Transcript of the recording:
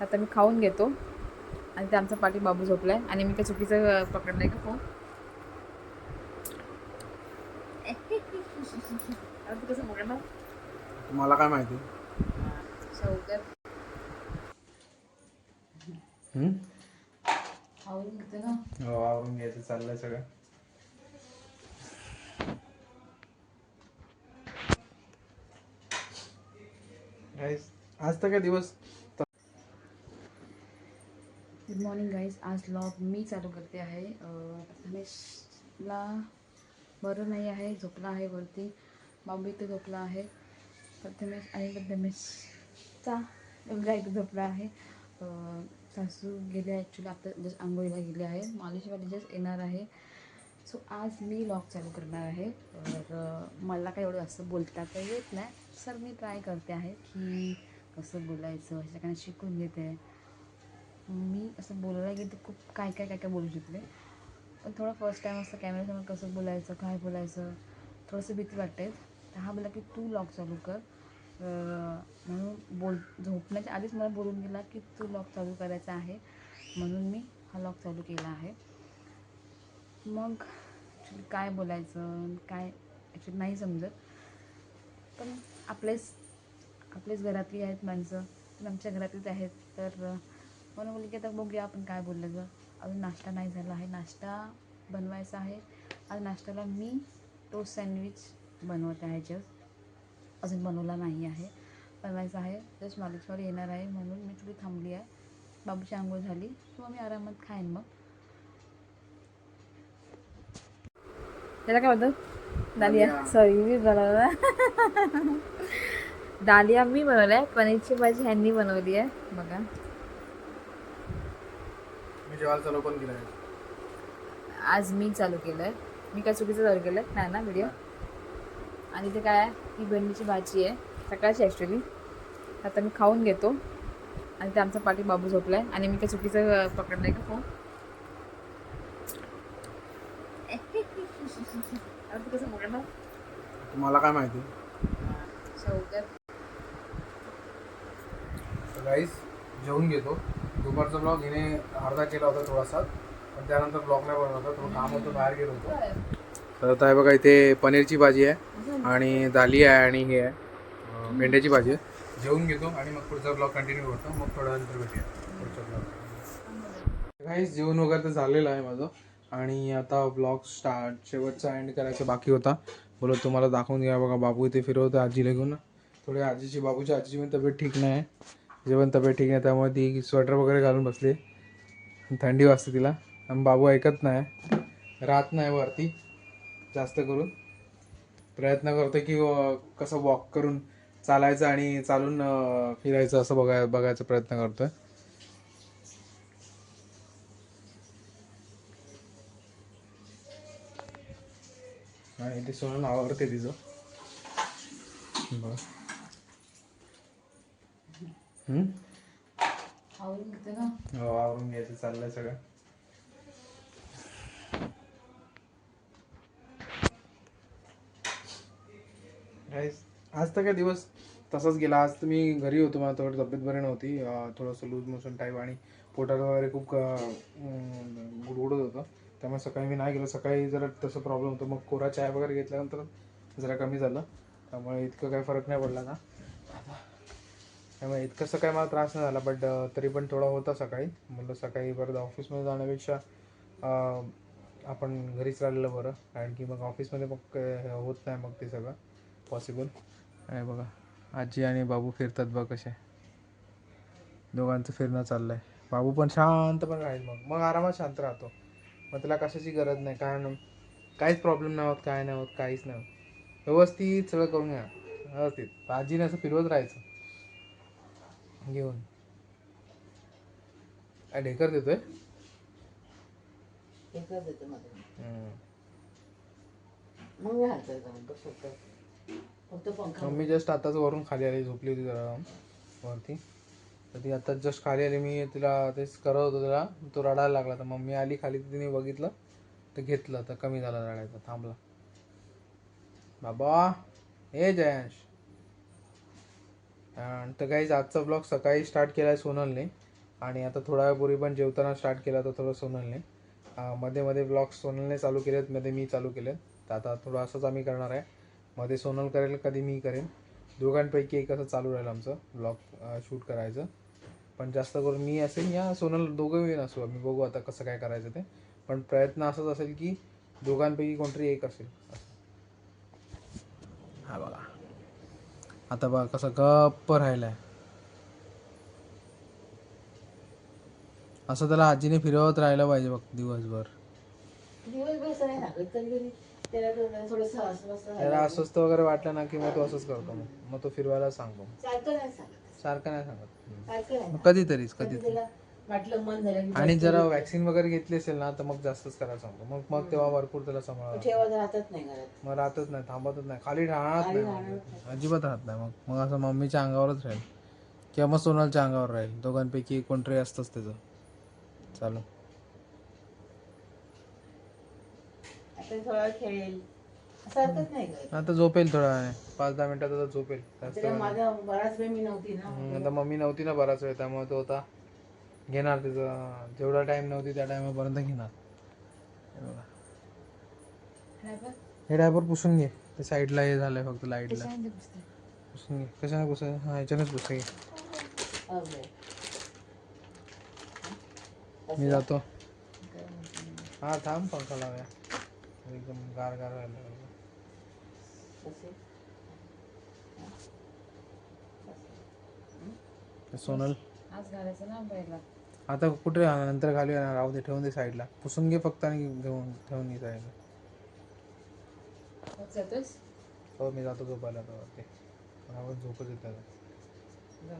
आता मी खाऊन घेतो. आणि ते आमचा पाठी बाबू झोपलाय. आणि मी काय चुकीचं पकडलंय का फोन कसं पकडणार मला काय माहिती? शौकर खाऊन घेते ना. हो आवरून घ्यायचं. चाललंय सगळं. आज तर काय दिवस गुड मॉर्निंग गाईज आज लॉग मी चालू करते आहे. रमेशला बरं नाही आहे झोपला आहे वरती. बाबू इथे झोपला आहे. प्रथमेश आणि प्रथमेशचा मुलगा एक झोपला आहे. सासू गेले ॲक्च्युली आता जस्ट आंघोळीला गेले आहे मालेशिवाली जस्ट येणार आहे. सो आज मी लॉग चालू करणार आहे. तर मला काय एवढं असं बोलता तर येत नाही. सर मी ट्राय करते आहे की कसं बोलायचं ह्याच्याकडे शिकून घेते. मी असं बोलायला गेले तर खूप काय काय काय काय बोलू शकले पण थोडं फर्स्ट टाईम असं कॅमेरासमोर कसं बोलायचं काय बोलायचं थोडंसं भीती वाटते. तर हा बोला की तू लॉक चालू कर. म्हणून बोल झोपण्याच्या आधीच मला बोलून गेला की तू लॉक चालू करायचा आहे. म्हणून मी हा लॉक चालू केला आहे. मग ॲक्च्युली काय बोलायचं काय ॲक्च्युली नाही समजत. पण आपलेच आपलेच घरातली आहेत माणसं. पण आमच्या घरातलीच आहेत. तर म्हणून बोलली की आता बघूया आपण काय बोललं अजून नाश्ता नाही झाला आहे. नाश्ता बनवायचा आहे. आज नाश्त्याला मी टोस्ट सँडविच बनवत आहे जस्ट. अजून बनवला नाही आहे. बनवायचा आहे. जस्ट मालिशवर येणार आहे म्हणून मी थोडी थांबली आहे. बाबूची आंघोळ झाली. किंवा मी आरामात खाईन मग. त्याला काय म्हणतात? दालिया. सॉरी मी बनवला दालिया मी बनवला आहे पनीरची भाजी ह्यांनी बनवली आहे. बघा. मी जेवायला चालू पण केलं आज मी चालू केलं आहे मी काय चुकीचं चालू केलं आहे नाही ना व्हिडिओ आणि ते काय आहे? ही भेंडीची भाजी आहे. सकाळची ॲक्च्युली आता मी खाऊन घेतो. आणि ते आमचा पाठी बाबू झोपला आहे आणि मी काय चुकीचं पकडलं आहे का फोन आता तू कसं पकडणार तुम्हाला काय माहिती? गाईस जेवून घेतो. दुपारचा ब्लॉग हिने अर्धा केला होता थोडासा. पण त्यानंतर ब्लॉगला नाही बनवला होता थोडं काम होतं बाहेर गेलो होतो. तर आता बघा इथे पनीरची भाजी आहे आणि दाली आहे आणि हे आहे. भेंड्याची भाजी आहे. जेवून घेतो आणि मग पुढचा ब्लॉग कंटिन्यू करतो. मग थोड्या नंतर भेटूया. पुढचा ब्लॉग जेवण वगैरे तर झालेलं आहे माझं. आणि आता ब्लॉग स्टार्ट शेवटचा एंड करायचा बाकी होता. बोलो तुम्हाला दाखवून घ्या. बघा बाबू इथे फिरवतो आजीला घेऊन. थोडी आजीची बाबूची आजीची पण तब्येत ठीक नाही तिची पण तब्येत ठीक नाही त्यामुळे ती स्वेटर वगैरे घालून बसली. थंडी वाजते तिला. आणि बाबू ऐकत नाही. राहत नाही वरती जास्त करून. प्रयत्न करतो की कसं वॉक करून चालायचं आणि चालून फिरायचं असं बघाय बघायचा प्रयत्न करतोय. आणि ते सोडून आवडते तिचं. बरं हम्म? खाऊन घेते ना हो आवरून घ्यायचं चाललंय सगळं. आज तर काय दिवस तसाच गेला. आज मी घरी होतो. मला थोडी तब्येत बरी नव्हती. थोडंसं लूज मोशन टाईप आणि पोटात वगैरे खूप गुडगुडत होतं. त्यामुळे सकाळी मी नाही गेलो. सकाळी जरा तसं प्रॉब्लेम होतो. मग कोरा चाय वगैरे घेतल्यानंतर जरा कमी झालं. त्यामुळे इतकं काही फरक नाही पडला ना. त्यामुळे इतकंसं काय मला त्रास नाही झाला बट तरी पण थोडा होता सकाळी. म्हटलं सकाळी परत ऑफिसमध्ये जाण्यापेक्षा आपण घरीच राहिलेलं बरं. कारण की मग ऑफिसमध्ये मग होत नाही मग ते सगळं पॉसिबल आहे बघा आजी आणि बाबू फिरतात बघ कसे. दोघांचं फिरणं चाललं आहे बाबू पण शांत पण राहील मग. मग आरामात शांत राहतो. मग त्याला कशाची गरज नाही. कारण काहीच प्रॉब्लेम नाही होत काय नाही होत काहीच नाही होत. व्यवस्थित सगळं करून घ्या. व्यवस्थित. आजीने असं फिरवत राहायचं. घेऊन. ढेकर देतोय? मध्ये हम्म. मग मम्मी जस्ट आताच वरून खाली आली झोपली होती जरा. वरती. तर ती आता जस्ट खाली आली. मी तिला तेच करत होतो तिला तो रडायला लागला. तर मम्मी आली खाली तिने बघितलं. तर घेतलं. तर कमी झाला रडायचा. थांबला. बाबा. हे जयांश. तर काहीच आजचा ब्लॉग सकाळी स्टार्ट केला आहे सोनलने. आणि आता थोड्या वेळापूर्वी पण जेवताना स्टार्ट केला तर थोडं सोनलने. Uh, मध्ये मध्ये ब्लॉग सोनलने चालू केलेत मध्ये मी चालू केलेत. तर आता थोडं असंच आम्ही करणार आहे. मध्ये सोनल करेल कधी मी करेन. दोघांपैकी एक असं चालू राहील आमचं ब्लॉग शूट uh, करायचं. पण जास्त करून मी असेल या सोनल दोघं मिळून असू. आम्ही बघू आता कसं काय करायचं ते. पण प्रयत्न असाच असेल की दोघांपैकी कोणतरी एक असेल. हा बघा. आता बघा कसं गप्प राहिलाय. असं त्याला आजीने फिरवत राहायला पाहिजे बघ दिवसभर. त्याला अस्वस्थ वगैरे वाटलं ना की मग तो असंच करतो मग. मग तो फिरवायला सांगतो. सारखं नाही सांगत. सारखं नाही सांगत. कधीतरीच कधी कधीतरी. वाटलं मन झालं की आणि जरा वॅक्सिन वगैरे घेतली असेल ना तर मग जास्तच करायला सांगतो. मग मग तेव्हा भरपूर त्याला सांभाळा ठेवत राहतच नाही घरात. मग राहतच नाही थांबतच नाही. खाली नाही राहणार मग. अजिबात राहत नाही मग. मग असं मम्मीच्या अंगावरच राहील. किंवा मग सोनलच्या अंगावर राहील. दोघांपैकी कोणतरी असतंच त्याचं. चालू आता थोडा वेळ खेळेल नाही आता झोपेल थोडा वेळाने पाच दहा मिनिटात आता झोपेल. जास्त त्याला वेळ नाही. माझा बराच वेळ मी नव्हती ना. हम्म, आता मम्मी नव्हती ना बराच वेळ त्यामुळे तो आता घेणार त्याचं जेवढा टाइम नव्हती त्या टायमापर्यंत घेणार. हे बघा. हे डायपर पुसून घे. ते साईडला हे झालंय फक्त लाईटला. पुसून घे. कशाने पुसाय हा ह्याच्यानेच पुसून घे. मी जातो. हा थांब पंखा लावूया. एकदम गार गार व्हायला लागलं. सोनल. आज घालायचं ना पहिला. आता कुठे नंतर घालूया ना राहू दे ठेवून दे साईडला पुसून घे फक्त आणि घेऊन ठेवून घे साईडला जातोस हो मी जातो झोपायला आता वरती. मला झोपच येत आहे जा.